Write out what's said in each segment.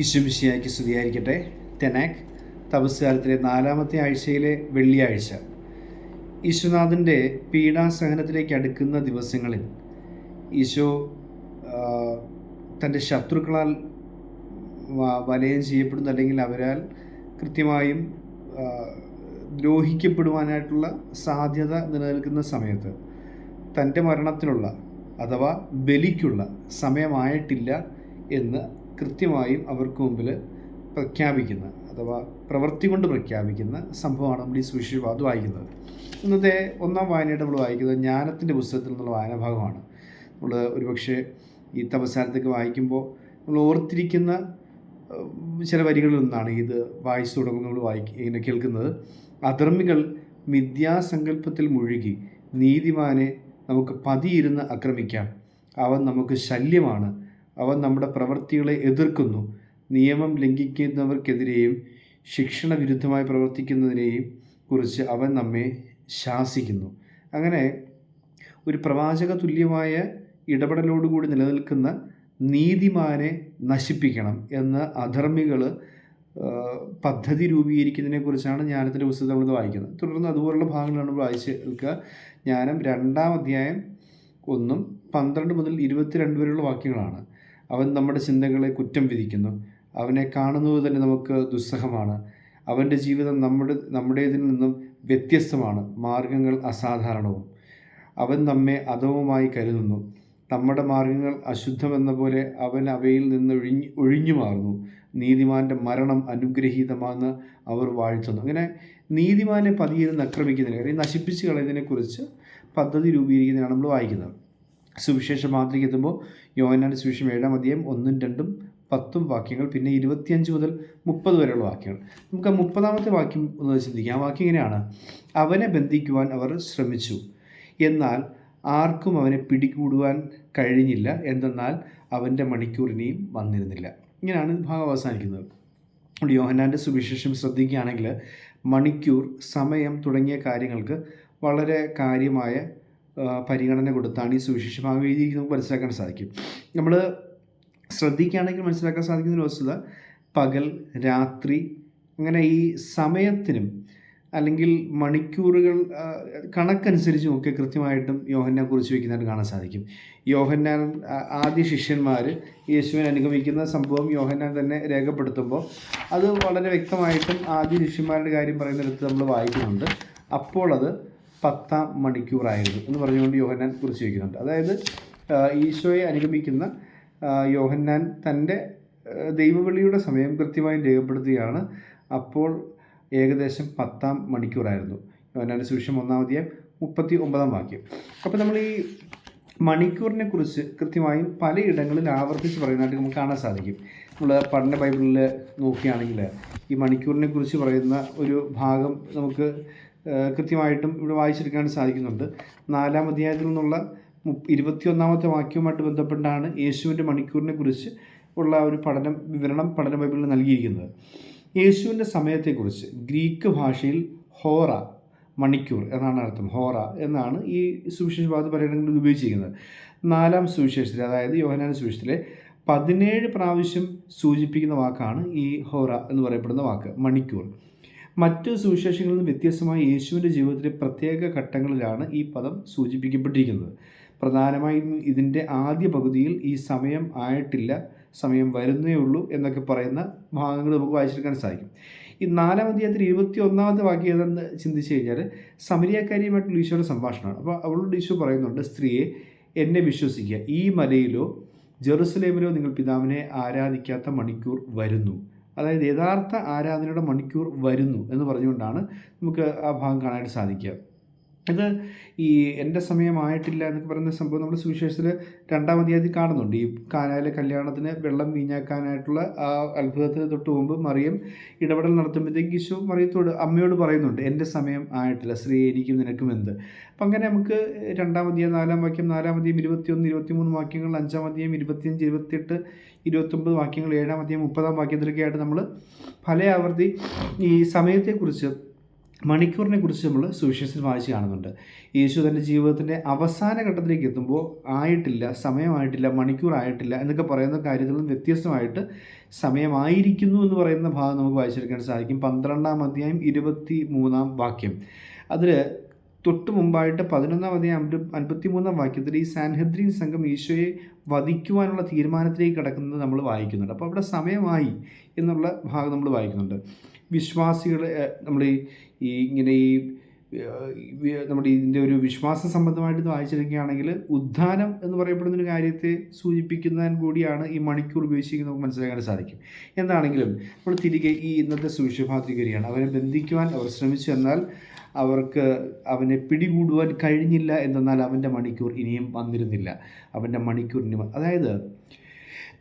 ഈശ്വമിശിയാക്കി സ്തുതിയായിരിക്കട്ടെ. തെനാക് തപസ്കാലത്തിലെ നാലാമത്തെ ആഴ്ചയിലെ വെള്ളിയാഴ്ച. ഈശ്വനാഥന്റെ പീഡാസഹനത്തിലേക്ക് അടുക്കുന്ന ദിവസങ്ങളിൽ ഈശോ തന്റെ ശത്രുക്കളാൽ വലയം ചെയ്യപ്പെടുന്നു അല്ലെങ്കിൽ അവരാൽ കൃത്യമായും ദ്രോഹിക്കപ്പെടുവാനായിട്ടുള്ള സാധ്യത നിലനിൽക്കുന്ന സമയത്ത് തന്റെ മരണത്തിനുള്ള അഥവാ ബലിക്കുള്ള സമയമായിട്ടില്ല എന്ന് കൃത്യമായും അവർക്ക് മുമ്പിൽ പ്രഖ്യാപിക്കുന്ന അഥവാ പ്രവൃത്തി കൊണ്ട് പ്രഖ്യാപിക്കുന്ന സംഭവമാണ് നമ്മൾ ഈ സുവിശേഷവാദം വായിക്കുന്നത്. ഇന്നത്തെ ഒന്നാം വായനയായിട്ട് നമ്മൾ വായിക്കുന്നത് ജ്ഞാനത്തിന്റെ പുസ്തകത്തിൽ നിന്നുള്ള വായനാഭാഗമാണ് നമ്മൾ ഒരുപക്ഷെ ഈ തപസാരത്തൊക്കെ വായിക്കുമ്പോൾ നമ്മൾ ഓർത്തിരിക്കുന്ന ചില വരികളിൽ നിന്നാണ് ഇത് വായിച്ചു തുടങ്ങുമ്പോൾ നമ്മൾ വായിക്ക ഇങ്ങനെ കേൾക്കുന്നത്. അധർമ്മികൾ മിഥ്യാസങ്കല്പത്തിൽ മുഴുകി നീതിമാനെ നമുക്ക് പതിയിരുന്ന് ആക്രമിക്കാം. അവൻ നമുക്ക് ശല്യമാണ്. അവൻ നമ്മുടെ പ്രവൃത്തികളെ എതിർക്കുന്നു. നിയമം ലംഘിക്കുന്നവർക്കെതിരെയും ശിക്ഷണ വിരുദ്ധമായി പ്രവർത്തിക്കുന്നതിനെയും കുറിച്ച് അവൻ നമ്മെ ശാസിക്കുന്നു. അങ്ങനെ ഒരു പ്രവാചക തുല്യമായ ഇടപെടലോടുകൂടി നിലനിൽക്കുന്ന നീതിമാനെ നശിപ്പിക്കണം എന്ന് അധർമ്മികൾ പദ്ധതി രൂപീകരിക്കുന്നതിനെക്കുറിച്ചാണ് ജ്ഞാനത്തിന്റെ പുസ്തകം നമ്മൾ വായിക്കുന്നത്. തുടർന്ന് അതുപോലുള്ള ഭാഗങ്ങളാണ് വായിച്ച് കേൾക്കുക. ജ്ഞാനം രണ്ടാം അധ്യായം ഒന്നും പന്ത്രണ്ട് മുതൽ ഇരുപത്തിരണ്ട് വരെയുള്ള വാക്യങ്ങളാണ്. അവൻ നമ്മുടെ ചിന്തകളെ കുറ്റം വിധിക്കുന്നു. അവനെ കാണുന്നത് തന്നെ നമുക്ക് ദുസ്സഹമാണ്. അവന്റെ ജീവിതം നമ്മുടെ നമ്മുടേതിൽ നിന്നും വ്യത്യസ്തമാണ്. മാർഗങ്ങൾ അസാധാരണവും. അവൻ നമ്മെ അധവുമായി കരുതുന്നു. നമ്മുടെ മാർഗങ്ങൾ അശുദ്ധമെന്ന പോലെ അവൻ അവയിൽ നിന്ന് ഒഴിഞ്ഞ് ഒഴിഞ്ഞു മാറുന്നു. നീതിമാന്റെ മരണം അനുഗ്രഹീതമാണെന്ന് അവർ വാഴ്ത്തുന്നു. അങ്ങനെ നീതിമാനെ പതിയിരുന്ന് ആക്രമിക്കുന്നതിനെ അല്ലെങ്കിൽ നശിപ്പിച്ച് കളയുന്നതിനെക്കുറിച്ച് പദ്ധതി രൂപീകരിക്കുന്നതിനാണ് നമ്മൾ വായിക്കുന്നത്. സുവിശേഷ മാതൃക യോഹന്നാന്റെ സുവിശേഷം ഏഴാം അധ്യായം ഒന്നും രണ്ടും പത്തും വാക്യങ്ങൾ പിന്നെ ഇരുപത്തിയഞ്ച് മുതൽ മുപ്പത് വരെയുള്ള വാക്യങ്ങൾ. നമുക്ക് ആ മുപ്പതാമത്തെ വാക്യം ഒന്ന് ചിന്തിക്കാം. ആ വാക്യം ഇങ്ങനെയാണ് അവനെ ബന്ധിക്കുവാൻ അവർ ശ്രമിച്ചു. എന്നാൽ ആർക്കും അവനെ പിടികൂടുവാൻ കഴിഞ്ഞില്ല. എന്തെന്നാൽ അവന്റെ മണിക്കൂർ ഇനിയും വന്നിരുന്നില്ല. ഇങ്ങനെയാണ് ഭാഗം അവസാനിക്കുന്നത്. യോഹനാന്റെ സുവിശേഷം ശ്രദ്ധിക്കുകയാണെങ്കിൽ മണിക്കൂർ സമയം തുടങ്ങിയ കാര്യങ്ങൾക്ക് വളരെ കാര്യമായ പരിഗണന കൊടുത്താണ് ഈ സുവിശേഷ ഭാഗം എഴുതിയിരിക്കുന്നത് നമുക്ക് മനസ്സിലാക്കാൻ സാധിക്കും. നമ്മൾ ശ്രദ്ധിക്കുകയാണെങ്കിൽ മനസ്സിലാക്കാൻ സാധിക്കുന്ന ഒരു വസ്തുത പകൽ രാത്രി അങ്ങനെ ഈ സമയത്തിനും അല്ലെങ്കിൽ മണിക്കൂറുകൾ കണക്കനുസരിച്ച് ഒക്കെ കൃത്യമായിട്ടും യോഹന്നാൻ കുറിച്ച് വയ്ക്കുന്നതായിട്ട് കാണാൻ സാധിക്കും. യോഹന്നാൻ ആദ്യ ശിഷ്യന്മാർ യേശുവിനെ അനുഗമിക്കുന്ന സംഭവം യോഹന്നാൻ തന്നെ രേഖപ്പെടുത്തുമ്പോൾ അത് വളരെ വ്യക്തമായിട്ടും ആദ്യ ശിഷ്യന്മാരുടെ കാര്യം പറയുന്നിടത്ത് നമ്മൾ വായിക്കുന്നുണ്ട്. അപ്പോൾ അത് പത്താം മണിക്കൂറായിരുന്നു എന്ന് പറഞ്ഞുകൊണ്ട് യോഹന്നാൻ കുറിച്ച് വയ്ക്കുന്നുണ്ട് അതായത് ഈശോയെ അനുഗമിക്കുന്ന യോഹന്നാൻ തന്റെ ദൈവവിളിയുടെ സമയം കൃത്യമായി രേഖപ്പെടുത്തുകയാണ്. അപ്പോൾ ഏകദേശം പത്താം മണിക്കൂറായിരുന്നു. യോഹന്നാന്റെ സുവിശേഷം ഒന്നാമതിയാം മുപ്പത്തി ഒമ്പതാം വാക്യം. അപ്പോൾ നമ്മൾ ഈ മണിക്കൂറിനെ കുറിച്ച് കൃത്യമായും പലയിടങ്ങളിൽ ആവർത്തിച്ച് പറയുന്നതായിട്ട് നമുക്ക് കാണാൻ സാധിക്കും. നമ്മൾ പഠന ബൈബിളിൽ നോക്കുകയാണെങ്കിൽ ഈ മണിക്കൂറിനെ കുറിച്ച് പറയുന്ന ഒരു ഭാഗം നമുക്ക് കൃത്യമായിട്ടും ഇവിടെ വായിച്ചെടുക്കാൻ സാധിക്കുന്നുണ്ട്. നാലാം അധ്യായത്തിൽ നിന്നുള്ള ഇരുപത്തിയൊന്നാമത്തെ വാക്യവുമായിട്ട് ബന്ധപ്പെട്ടാണ് യേശുവിന്റെ മണിക്കൂറിനെ കുറിച്ച് ഉള്ള ഒരു പഠനം വിവരണം പഠന ബൈബിളിൽ നൽകിയിരിക്കുന്നത്. യേശുവിന്റെ സമയത്തെക്കുറിച്ച് ഗ്രീക്ക് ഭാഷയിൽ ഹോറ മണിക്കൂർ എന്നാണ് അർത്ഥം. ഹോറ എന്നാണ് ഈ സുവിശേഷ ഭാഗത്ത് പലയിടങ്ങളിൽ ഉപയോഗിച്ചിരിക്കുന്നത്. നാലാം സുവിശേഷത്തിൽ അതായത് യോഹനാന സുവിശേഷത്തിലെ പതിനേഴ് പ്രാവശ്യം സൂചിപ്പിക്കുന്ന വാക്കാണ് ഈ ഹോറ എന്ന് പറയപ്പെടുന്ന വാക്ക് മണിക്കൂർ. മറ്റ് സുവിശേഷങ്ങളിൽ നിന്ന് വ്യത്യസ്തമായി യേശുവിന്റെ ജീവിതത്തിലെ പ്രത്യേക ഘട്ടങ്ങളിലാണ് ഈ പദം സൂചിപ്പിക്കപ്പെട്ടിരിക്കുന്നത്. പ്രധാനമായും ഇതിന്റെ ആദ്യ പകുതിയിൽ ഈ സമയം ആയിട്ടില്ല സമയം വരുന്നേ ഉള്ളൂ എന്നൊക്കെ പറയുന്ന ഭാഗങ്ങൾ നമുക്ക് വായിച്ചെടുക്കാൻ സാധിക്കും. ഈ നാലാം അധ്യായത്തിൽ ഇരുപത്തി ഒന്നാമത്തെ വാക്യം ഏതെന്ന് ചിന്തിച്ചു കഴിഞ്ഞാൽ സമരിയാക്കാരിയുമായിട്ടുള്ള ഈശോയുടെ സംഭാഷണമാണ്. അപ്പോൾ അവളോട് ഈശോ പറയുന്നുണ്ട് സ്ത്രീയെ എന്നെ വിശ്വസിക്കുക. ഈ മലയിലോ ജെറുസലേമിലോ നിങ്ങൾ പിതാവിനെ ആരാധിക്കാത്ത മണിക്കൂർ വരുന്നു. അതായത് യഥാർത്ഥ ആരാധനയുടെ മണിക്കൂർ വരുന്നു എന്ന് പറഞ്ഞുകൊണ്ടാണ് നമുക്ക് ആ ഭാഗം കാണാനായിട്ട് സാധിക്കുക. ഇത് ഈ എന്റെ സമയമായിട്ടില്ല എന്നൊക്കെ പറയുന്ന സംഭവം നമ്മൾ സുവിശേഷത്തിൽ രണ്ടാം അധ്യായത്തിൽ കാണുന്നുണ്ട്. ഈ കാനായിലെ കല്യാണത്തിന് വെള്ളം വീഞ്ഞാക്കാനായിട്ടുള്ള ആ അത്ഭുതത്തിന് തൊട്ട് മുമ്പ് മറിയം ഇടപെടൽ നടത്തുമ്പോഴത്തേക്ക് ഈശോ മറിയത്തോട് അമ്മയോട് പറയുന്നുണ്ട് എന്റെ സമയം ആയിട്ടില്ല സ്ത്രീ എനിക്കും നിനക്കും എന്ത്? അപ്പം അങ്ങനെ നമുക്ക് രണ്ടാം അധ്യായം നാലാം വാക്യം നാലാം അധ്യായം ഇരുപത്തിയൊന്ന് ഇരുപത്തിമൂന്ന് വാക്യങ്ങൾ അഞ്ചാം അധ്യായം ഇരുപത്തിയഞ്ച് ഇരുപത്തിയെട്ട് ഇരുപത്തൊമ്പത് വാക്യങ്ങൾ ഏഴാം അധ്യായം മുപ്പതാം വാക്യത്തിലൊക്കെ ആയിട്ട് നമ്മൾ പല ആവർത്തി ഈ സമയത്തെക്കുറിച്ച് മണിക്കൂറിനെ കുറിച്ച് നമ്മൾ സുവിശേഷത്തിൽ വായിച്ച് കാണുന്നുണ്ട്. യേശു തന്റെ ജീവിതത്തിന്റെ അവസാന ഘട്ടത്തിലേക്ക് എത്തുമ്പോൾ ആയിട്ടില്ല സമയമായിട്ടില്ല മണിക്കൂറായിട്ടില്ല എന്നൊക്കെ പറയുന്ന കാര്യങ്ങളും വ്യത്യസ്തമായിട്ട് സമയമായിരിക്കുന്നു എന്ന് പറയുന്ന ഭാഗം നമുക്ക് വായിച്ചെടുക്കാൻ സാധിക്കും. പന്ത്രണ്ടാം അധ്യായം ഇരുപത്തി മൂന്നാം വാക്യം. അതിൽ തൊട്ട് മുമ്പായിട്ട് പതിനൊന്നാം അധ്യായം അൻപത്തി മൂന്നാം വാക്യത്തിൽ ഈ സാൻഹദ്രീൻ സംഘം ഈശോയെ വധിക്കുവാനുള്ള തീരുമാനത്തിലേക്ക് കിടക്കുന്നത് നമ്മൾ വായിക്കുന്നുണ്ട്. അപ്പോൾ അവിടെ സമയമായി എന്നുള്ള ഭാഗം നമ്മൾ വായിക്കുന്നുണ്ട്. വിശ്വാസികളെ നമ്മൾ ഈ ഇങ്ങനെ ഈ നമ്മുടെ ഇതിന്റെ ഒരു വിശ്വാസ സംബന്ധമായിട്ട് വായിച്ചിരിക്കുകയാണെങ്കിൽ ഉദ്ധാനം എന്ന് പറയപ്പെടുന്ന ഒരു കാര്യത്തെ സൂചിപ്പിക്കുന്നതിന് കൂടിയാണ് ഈ മണിക്കൂർ ഉപയോഗിച്ചിരിക്കുന്നത് നമുക്ക് മനസ്സിലാക്കാൻ സാധിക്കും. എന്താണെങ്കിലും നമ്മൾ തിരികെ ഈ ഇന്നത്തെ സുവിശേഷഭാതികരിയാണ് അവരെ ബന്ധിക്കുവാൻ അവർ ശ്രമിച്ചു എന്നാൽ അവർക്ക് അവനെ പിടികൂടുവാൻ കഴിഞ്ഞില്ല എന്നാൽ അവന്റെ മണിക്കൂർ ഇനിയും വന്നിരുന്നില്ല. അവന്റെ മണിക്കൂറിന് അതായത്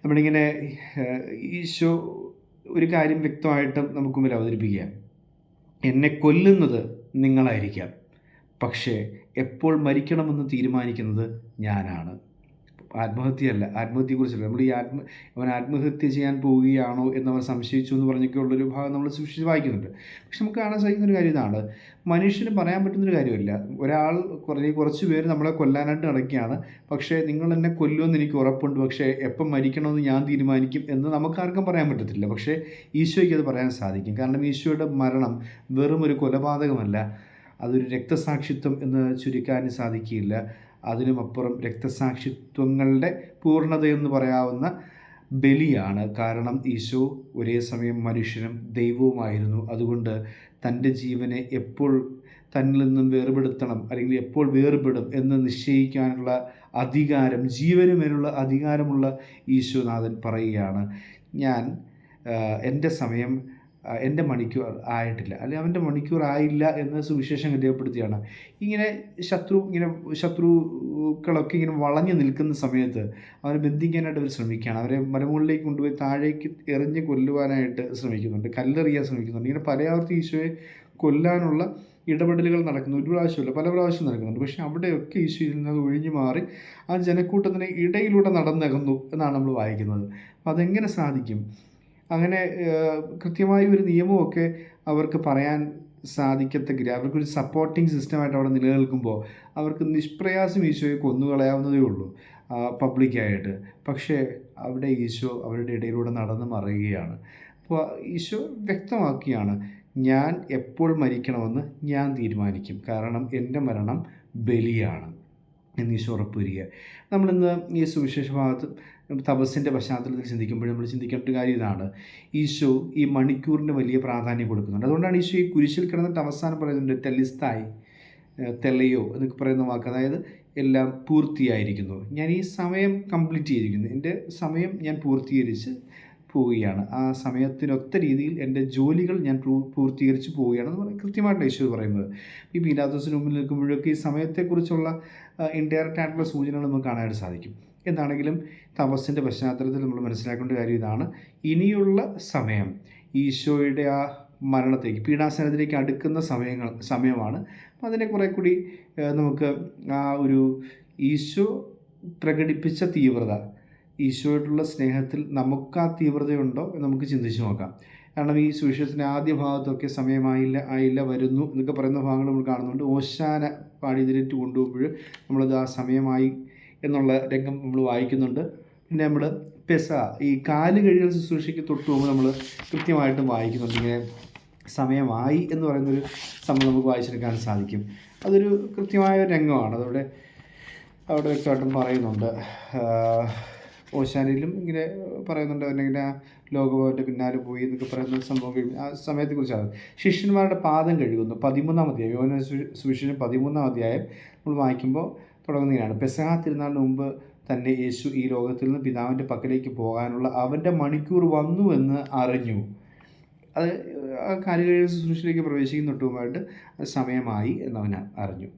നമ്മളിങ്ങനെ ഈശോ ഒരു കാര്യം വ്യക്തമായിട്ടും നമുക്ക് മുമ്പിൽ അവതരിപ്പിക്കുക. എന്നെ കൊല്ലുന്നത് നിങ്ങളായിരിക്കാം. പക്ഷേ എപ്പോൾ മരിക്കണമെന്ന് തീരുമാനിക്കുന്നത് ഞാനാണ്. ആത്മഹത്യയല്ല. ആത്മഹത്യയെക്കുറിച്ചല്ല. നമ്മൾ ഈ ആത്മ അവൻ ആത്മഹത്യ ചെയ്യാൻ പോവുകയാണോ എന്നവൻ സംശയിച്ചു എന്ന് പറഞ്ഞൊക്കെയുള്ളൊരു ഭാഗം നമ്മൾ സൂക്ഷിച്ച് വായിക്കുന്നുണ്ട്. പക്ഷെ നമുക്ക് കാണാൻ സാധിക്കുന്ന ഒരു കാര്യം ഇതാണ്. മനുഷ്യന് പറയാൻ പറ്റുന്നൊരു കാര്യമില്ല. ഒരാൾ കുറേ കുറച്ച് പേര് നമ്മളെ കൊല്ലാനായിട്ട് നടക്കുകയാണ്. പക്ഷേ നിങ്ങൾ എന്നെ കൊല്ലുമെന്ന് എനിക്ക് ഉറപ്പുണ്ട്. പക്ഷേ എപ്പം മരിക്കണമെന്ന് ഞാൻ തീരുമാനിക്കും എന്ന് നമുക്കാർക്കും പറയാൻ പറ്റത്തില്ല. പക്ഷേ ഈശോയ്ക്ക് അത് പറയാൻ സാധിക്കും. കാരണം ഈശോയുടെ മരണം വെറും ഒരു കൊലപാതകമല്ല. അതൊരു രക്തസാക്ഷിത്വം എന്ന് ചുരുക്കാൻ സാധിക്കില്ല അതിനുമപ്പുറം രക്തസാക്ഷിത്വങ്ങളുടെ പൂർണതയെന്ന് പറയാവുന്ന ബലിയാണ്. കാരണം ഈശോ ഒരേ സമയം മനുഷ്യനും ദൈവവുമായിരുന്നു. അതുകൊണ്ട് തന്റെ ജീവനെ എപ്പോൾ തന്നിൽ നിന്നും വേർപെടുത്തണം അല്ലെങ്കിൽ എപ്പോൾ വേർപെടും എന്ന് നിശ്ചയിക്കാനുള്ള അധികാരം ജീവനുമേലുള്ള അധികാരമുള്ള ഈശോനാഥൻ പറയുകയാണ്. ഞാൻ എന്റെ സമയം എന്റെ മണിക്കൂർ ആയിട്ടില്ല. അല്ലെങ്കിൽ അവന്റെ മണിക്കൂർ ആയില്ല എന്ന് സുവിശേഷം രേഖപ്പെടുത്തിയാണ് ഇങ്ങനെ ശത്രു ഇങ്ങനെ ശത്രുക്കളൊക്കെ ഇങ്ങനെ വളഞ്ഞു നിൽക്കുന്ന സമയത്ത് അവരെ ബന്ധിക്കാനായിട്ട് അവർ ശ്രമിക്കുകയാണ്. അവരെ മരമുകളിലേക്ക് കൊണ്ടുപോയി താഴേക്ക് എറിഞ്ഞ് കൊല്ലുവാനായിട്ട് ശ്രമിക്കുന്നുണ്ട്. കല്ലെറിയാൻ ശ്രമിക്കുന്നുണ്ട്. ഇങ്ങനെ പലയാവർത്തി ഈശോയെ കൊല്ലാനുള്ള ഇടപെടലുകൾ നടക്കുന്നു. ഒരു പ്രാവശ്യമല്ല പല പ്രാവശ്യം നടക്കുന്നുണ്ട്. പക്ഷേ അവിടെയൊക്കെ ഈശോ ഇതിൽ നിന്ന് ഒഴിഞ്ഞു മാറി ആ ജനക്കൂട്ടത്തിന് ഇടയിലൂടെ നടന്നകന്നു എന്നാണ് നമ്മൾ വായിക്കുന്നത്. അപ്പം അതെങ്ങനെ സാധിക്കും? അങ്ങനെ കൃത്യമായ ഒരു നിയമമൊക്കെ അവർക്ക് പറയാൻ സാധിക്കത്തക്ക അവർക്കൊരു സപ്പോർട്ടിങ് സിസ്റ്റമായിട്ട് അവിടെ നിലനിൽക്കുമ്പോൾ അവർക്ക് നിഷ്പ്രയാസം ഈശോയെ കൊന്നുകളയാവുന്നതേ ഉള്ളൂ പബ്ലിക്കായിട്ട് പക്ഷേ അവിടെ ഈശോ അവരുടെ ഇടയിലൂടെ നടന്ന് മറിയുകയാണ്. അപ്പോൾ ഈശോ വ്യക്തമാക്കിയാണ് ഞാൻ എപ്പോൾ മരിക്കണമെന്ന് ഞാൻ തീരുമാനിക്കും. കാരണം എന്റെ മരണം ബലിയാണ്. എന്ന് ഈശോ ഉറപ്പുവരിക. നമ്മളിന്ന് ഈ സുവിശേഷ ഭാഗത്ത് തപസ്സിന്റെ പശ്ചാത്തലത്തിൽ ചിന്തിക്കുമ്പോൾ നമ്മൾ ചിന്തിക്കേണ്ട കാര്യം ഇതാണ്. ഈശോ ഈ മണിക്കൂറിന് വലിയ പ്രാധാന്യം കൊടുക്കുന്നുണ്ട്. അതുകൊണ്ടാണ് ഈശോ ഈ കുരിശിൽ കിടന്നിട്ട് അവസാനം പറയുന്നുണ്ട് തെല്ലിസ്തായി തെളയോ എന്നൊക്കെ പറയുന്ന വാക്ക്. അതായത് എല്ലാം പൂർത്തിയായിരിക്കുന്നു. ഞാൻ ഈ സമയം കംപ്ലീറ്റ് ചെയ്തിരിക്കുന്നു. എന്റെ സമയം ഞാൻ പൂർത്തീകരിച്ച് പോവുകയാണ്. ആ സമയത്തിനൊത്ത രീതിയിൽ എന്റെ ജോലികൾ ഞാൻ പൂർത്തീകരിച്ച് പോവുകയാണെന്ന് പറയും കൃത്യമായിട്ട് ഈശോ പറയുന്നത്. ഈ പീലാത്തോസിന് മുമ്പിൽ നിൽക്കുമ്പോഴൊക്കെ ഈ സമയത്തെക്കുറിച്ചുള്ള ഇൻഡയറക്റ്റ് ആയിട്ടുള്ള സൂചനകൾ നമുക്ക് കാണാനായിട്ട് സാധിക്കും. എന്താണെങ്കിലും തപസ്സിന്റെ പശ്ചാത്തലത്തിൽ നമ്മൾ മനസ്സിലാക്കേണ്ട കാര്യം ഇതാണ്. ഇനിയുള്ള സമയം ഈശോയുടെ ആ മരണത്തേക്ക് പീഡാസനത്തിലേക്ക് അടുക്കുന്ന സമയങ്ങൾ സമയമാണ്. അതിനെ കുറേ കൂടി നമുക്ക് ആ ഒരു ഈശോ പ്രകടിപ്പിച്ച തീവ്രത ഈശോയോടുള്ള സ്നേഹത്തിൽ നമുക്ക് ആ തീവ്രതയുണ്ടോ എന്ന് നമുക്ക് ചിന്തിച്ചു നോക്കാം. കാരണം ഈ സുവിശേഷത്തിന്റെ ആദ്യ ഭാഗത്തൊക്കെ സമയമായില്ല ആയില്ല വരുന്നു എന്നൊക്കെ പറയുന്ന ഭാഗങ്ങൾ നമ്മൾ കാണുന്നുണ്ട്. ഓശാന പാടി കൊണ്ടുപോകുമ്പോൾ നമ്മളത് ആ സമയമായി എന്നുള്ള രംഗം നമ്മൾ വായിക്കുന്നുണ്ട്. പിന്നെ നമ്മൾ പെസ ഈ കാൽ കഴുകൽ ശുശ്രൂഷയ്ക്ക് തൊട്ട് പോകുമ്പോൾ നമ്മൾ കൃത്യമായിട്ടും വായിക്കുന്നുണ്ട്. ഇങ്ങനെ സമയമായി എന്ന് പറയുന്നൊരു സംഭവം നമുക്ക് വായിച്ചെടുക്കാൻ സാധിക്കും. അതൊരു കൃത്യമായ രംഗമാണ്. അതവിടെ അവിടെ വ്യക്തമായിട്ടും പറയുന്നുണ്ട്. ഓശാനയിലും ഇങ്ങനെ പറയുന്നുണ്ട് അല്ലെങ്കിൽ ആ ലോകഭവന്റെ പിന്നാലെ പോയി എന്നൊക്കെ പറയുന്ന സംഭവം ആ സമയത്തെക്കുറിച്ചാണ് ശിഷ്യന്മാരുടെ പാദം കഴുകുന്നു. പതിമൂന്നാം അധ്യായം യോന സുവിശേഷം പതിമൂന്നാം അധ്യായം നമ്മൾ വായിക്കുമ്പോൾ തുടങ്ങുന്നതിനാണ്. പെസഹ തിരുനാളിന് മുമ്പ് തന്നെ യേശു ഈ ലോകത്തിൽ നിന്ന് പിതാവിന്റെ പക്കലേക്ക് പോകാനുള്ള അവന്റെ മണിക്കൂർ വന്നു എന്ന് അറിഞ്ഞു. അത് ആ കാലികഴിവ് ശുശ്രൂഷയിലേക്ക് പ്രവേശിക്കുന്ന തൊട്ടുമായിട്ട് സമയമായി എന്നവൻ അറിഞ്ഞു.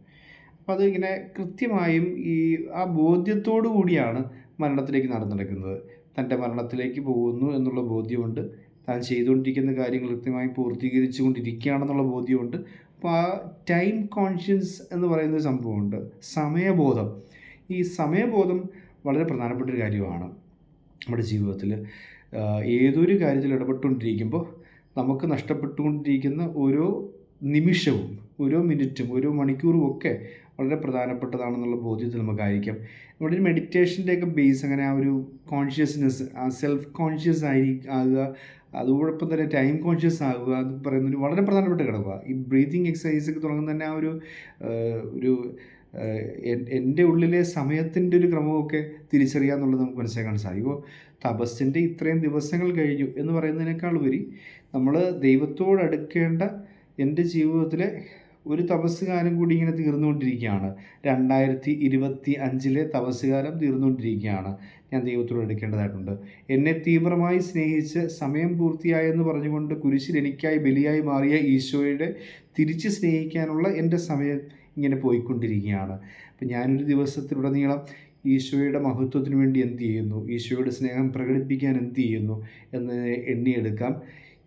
അപ്പോൾ അത് ഇങ്ങനെ കൃത്യമായും ഈ ആ ബോധ്യത്തോടു കൂടിയാണ് മരണത്തിലേക്ക് നടന്നെടുക്കുന്നത് തന്റെ മരണത്തിലേക്ക് പോകുന്നു എന്നുള്ള ബോധ്യമുണ്ട്. താൻ ചെയ്തുകൊണ്ടിരിക്കുന്ന കാര്യങ്ങൾ കൃത്യമായി പൂർത്തീകരിച്ചു കൊണ്ടിരിക്കുകയാണെന്നുള്ള ബോധ്യമുണ്ട്. അപ്പോൾ ആ ടൈം കോൺഷ്യൻസ് എന്ന് പറയുന്ന ഒരു സംഭവമുണ്ട്. സമയബോധം. ഈ സമയബോധം വളരെ പ്രധാനപ്പെട്ട ഒരു കാര്യമാണ് നമ്മുടെ ജീവിതത്തിൽ. ഏതൊരു കാര്യത്തിൽ ഇടപെട്ടുകൊണ്ടിരിക്കുമ്പോൾ നമുക്ക് നഷ്ടപ്പെട്ടുകൊണ്ടിരിക്കുന്ന ഓരോ നിമിഷവും ഓരോ മിനിറ്റും ഓരോ മണിക്കൂറും ഒക്കെ വളരെ പ്രധാനപ്പെട്ടതാണെന്നുള്ള ബോധ്യത്തിൽ നമുക്കായിരിക്കാം. നമ്മുടെ ഒരു മെഡിറ്റേഷന്റെയൊക്കെ ബേസ് അങ്ങനെ ആ ഒരു കോൺഷ്യസ്നെസ് ആ സെൽഫ് കോൺഷ്യസ് ആയി ആകുക അതോടൊപ്പം തന്നെ ടൈം കോൺഷ്യസ് ആകുക എന്ന് പറയുന്നൊരു വളരെ പ്രധാനപ്പെട്ട ഘടകമാണ്. ഈ ബ്രീതിങ് എക്സസൈസ് ഒക്കെ തുടങ്ങുന്ന തന്നെ ആ ഒരു ഒരു എന്റെ ഉള്ളിലെ സമയത്തിന്റെ ഒരു ക്രമമൊക്കെ തിരിച്ചറിയുക എന്നുള്ളത് നമുക്ക് മനസ്സിലാക്കാൻ സാധിക്കും. തപസ്സിന്റെ ഇത്രയും ദിവസങ്ങൾ കഴിഞ്ഞു എന്ന് പറയുന്നതിനേക്കാൾ ഉപരി നമ്മൾ ദൈവത്തോടടുക്കേണ്ട എന്റെ ജീവിതത്തിലെ ഒരു തപസ്സുകാലം കൂടി ഇങ്ങനെ തീർന്നുകൊണ്ടിരിക്കുകയാണ്. രണ്ടായിരത്തി ഇരുപത്തി അഞ്ചിലെ തപസ്സുകാലം തീർന്നുകൊണ്ടിരിക്കുകയാണ്. ഞാൻ ദൈവത്തോട് എടുക്കേണ്ടതായിട്ടുണ്ട്. എന്നെ തീവ്രമായി സ്നേഹിച്ച് സമയം പൂർത്തിയായെന്ന് പറഞ്ഞുകൊണ്ട് കുരിശിൽ എനിക്കായി ബലിയായി മാറിയ ഈശോയുടെ തിരിച്ച് സ്നേഹിക്കാനുള്ള എന്റെ സമയം ഇങ്ങനെ പോയിക്കൊണ്ടിരിക്കുകയാണ്. അപ്പം ഞാനൊരു ദിവസത്തിലുടനീളം ഈശോയുടെ മഹത്വത്തിന് വേണ്ടി എന്ത് ചെയ്യുന്നു? ഈശോയുടെ സ്നേഹം പ്രകടിപ്പിക്കാൻ എന്ത് ചെയ്യുന്നു? എന്ന് എണ്ണിയെടുക്കാം.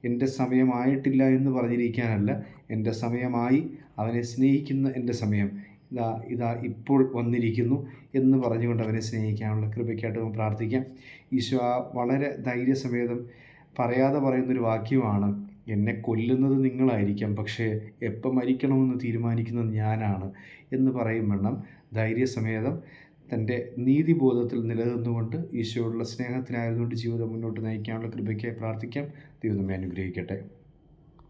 എന്റെ സമയമായിട്ടില്ല എന്ന് പറഞ്ഞിരിക്കാനല്ല. എന്റെ സമയമായി അവനെ സ്നേഹിക്കുന്ന എന്റെ സമയം ഇതാ ഇതാ ഇപ്പോൾ വന്നിരിക്കുന്നു എന്ന് പറഞ്ഞുകൊണ്ട് അവനെ സ്നേഹിക്കാനുള്ള കൃപയ്ക്കായിട്ട് നമുക്ക് പ്രാർത്ഥിക്കാം. ഈശോ ആ വളരെ ധൈര്യസമേതം പറയാതെ പറയുന്നൊരു വാക്യമാണ് എന്നെ കൊല്ലുന്നത് നിങ്ങളായിരിക്കാം പക്ഷേ എപ്പം മരിക്കണമെന്ന് തീരുമാനിക്കുന്നത് ഞാനാണ് എന്ന് പറയും വണ്ണം. ധൈര്യസമേതം തന്റെ നീതിബോധത്തിൽ നിലനിന്നുകൊണ്ട് ഈശോയുള്ള സ്നേഹത്തിനായതുകൊണ്ട് ജീവിതം മുന്നോട്ട് നയിക്കാനുള്ള കൃപയ്ക്കായി പ്രാർത്ഥിക്കാം. ദൈവം നമ്മെ അനുഗ്രഹിക്കട്ടെ.